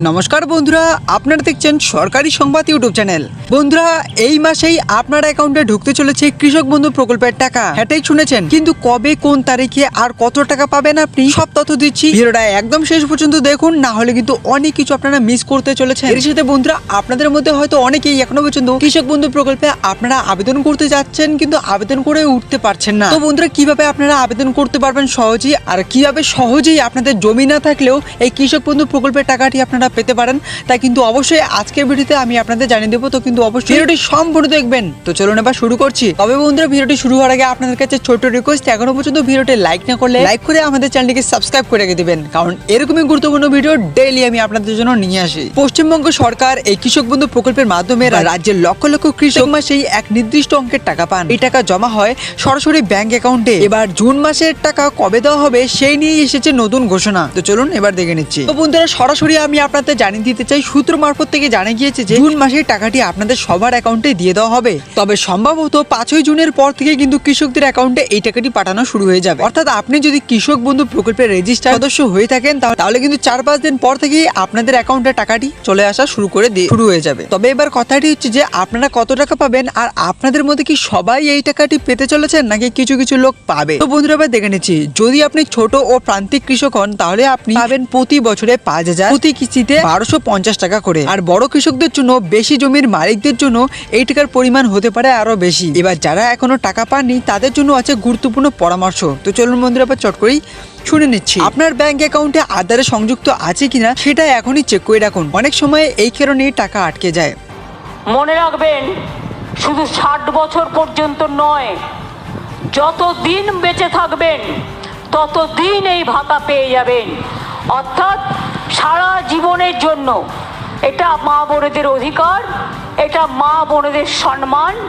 নমস্কার বন্ধুরা, আপনারা দেখছেন সরকারি সংবাদ ইউটিউব চ্যানেল। বন্ধুরা, এই মাসেই আপনার অ্যাকাউন্টে ঢুকতে চলেছে কৃষক বন্ধু প্রকল্পের টাকা। এটাই শুনেছেন, কিন্তু কবে, কোন তারিখে আর কত টাকা পাবেন আপনি, সব তথ্য দিচ্ছি। ভিডিওটা একদম শেষ পর্যন্ত দেখুন, না হলে কিন্তু অনেক কিছু আপনারা মিস করতে চলেছেন। এর সাথে বন্ধুরা, আপনাদের মধ্যে হয়তো অনেকেই এখনও পর্যন্ত কৃষক বন্ধু প্রকল্পে আপনারা আবেদন করতে যাচ্ছেন, কিন্তু আবেদন করে উঠতে পারছেন না। তো বন্ধুরা, কীভাবে আপনারা আবেদন করতে পারবেন সহজেই, আর কীভাবে সহজেই আপনাদের জমি না থাকলেও এই কৃষক বন্ধু প্রকল্পের টাকাটি আপনারা পেতে পারেন। তাই কিন্তু অবশ্যই আজকের ভিডিওতে আমি আপনাদের জানিয়ে দেবো। তো কিন্তু অবশ্যই ভিডিওটি সম্পূর্ণ দেখবেন। তো চলুন এবার শুরু করছি। তবে বন্ধুরা ভিডিওটি শুরু হওয়ার আগে আপনাদের কাছে ছোট্ট রিকোয়েস্ট এখনও পর্যন্ত ভিডিওটি লাইক না করলে লাইক করে আমাদের চ্যানেলটিকে সাবস্ক্রাইব করে রেখে দিবেন। কারণ এরকমই গুরুত্বপূর্ণ ভিডিও ডেইলি আমি আপনাদের জন্য নিয়ে আসি। পশ্চিমবঙ্গ সরকার এই কৃষক বন্ধু প্রকল্পের মাধ্যমে রাজ্যের লক্ষ লক্ষ কৃষক মাসেই এক নির্দিষ্ট অঙ্কের টাকা পান। এই টাকা জমা হয় সরাসরি ব্যাংক অ্যাকাউন্টে এবার জুন মাসের টাকা কবে দেওয়া হবে সেই নিয়ে এসেছে নতুন ঘোষণা। তো চলুন এবার দেখে নিচ্ছি। তো বন্ধুরা সরাসরি আমি আপনাদের জানিয়ে দিতে চাই, সূত্র মারফত থেকে জানা গিয়েছে যে জুন মাসের টাকাটি আপনাদের সবার অ্যাকাউন্টে দিয়ে দেওয়া হবে। তবে সম্ভবত পাঁচই জুনের পর থেকে কিন্তু কৃষকদের অ্যাকাউন্টে এই টাকাটি পাঠানো শুরু হয়ে যাবে। অর্থাৎ আপনি যদি কৃষক বন্ধু প্রকল্পের রেজিস্টার সদস্য হয়ে থাকেন, তাহলে- কিন্তু চার পাঁচ দিন পর থেকেই আপনাদের অ্যাকাউন্টে টাকাটি চলে আসা শুরু করে দিয়ে শুরু হয়ে যাবে। তবে এবার কথাটি হচ্ছে যে, আপনারা কত টাকা পাবেন আর আপনাদের মধ্যে কি সবাই এই টাকাটি পেতে চলেছেন নাকি কিছু কিছু লোক পাবে? তো বন্ধুরা, এবার দেখে নিচ্ছি। যদি আপনি ছোট ও প্রান্তিক কৃষক হন, তাহলে আপনি পাবেন প্রতি বছরে পাঁচ হাজার। প্রতি কিস্তিতে বারোশো টাকা করে। আর বড় কৃষকদের জন্য, বেশি জমির মালিকদের জন্য এই টাকার পরিমাণ হতে পারে আরও বেশি। এবার যারা এখনও টাকা পাননি, তাদের জন্য আছে গুরুত্বপূর্ণ পরামর্শ। তো চলুন বন্ধুরা, এবার চট করেই শুনে নিচ্ছি। আপনার ব্যাংক অ্যাকাউন্টে আধারে সংযুক্ত আছে কিনা, সেটা এখনই চেক করে রাখুন অনেক সময় এই কারণে টাকা আটকে যায়। মনে রাখবেন, শুধু ষাট বছর পর্যন্ত নয়, যত দিন বেঁচে থাকবেন, তত দিন এই ভাতা পেয়ে যাবেন। অর্থাৎ সারা জীবনের জন্য এটা মা বোনেদের অধিকার এটা মা বোনেদের সম্মান।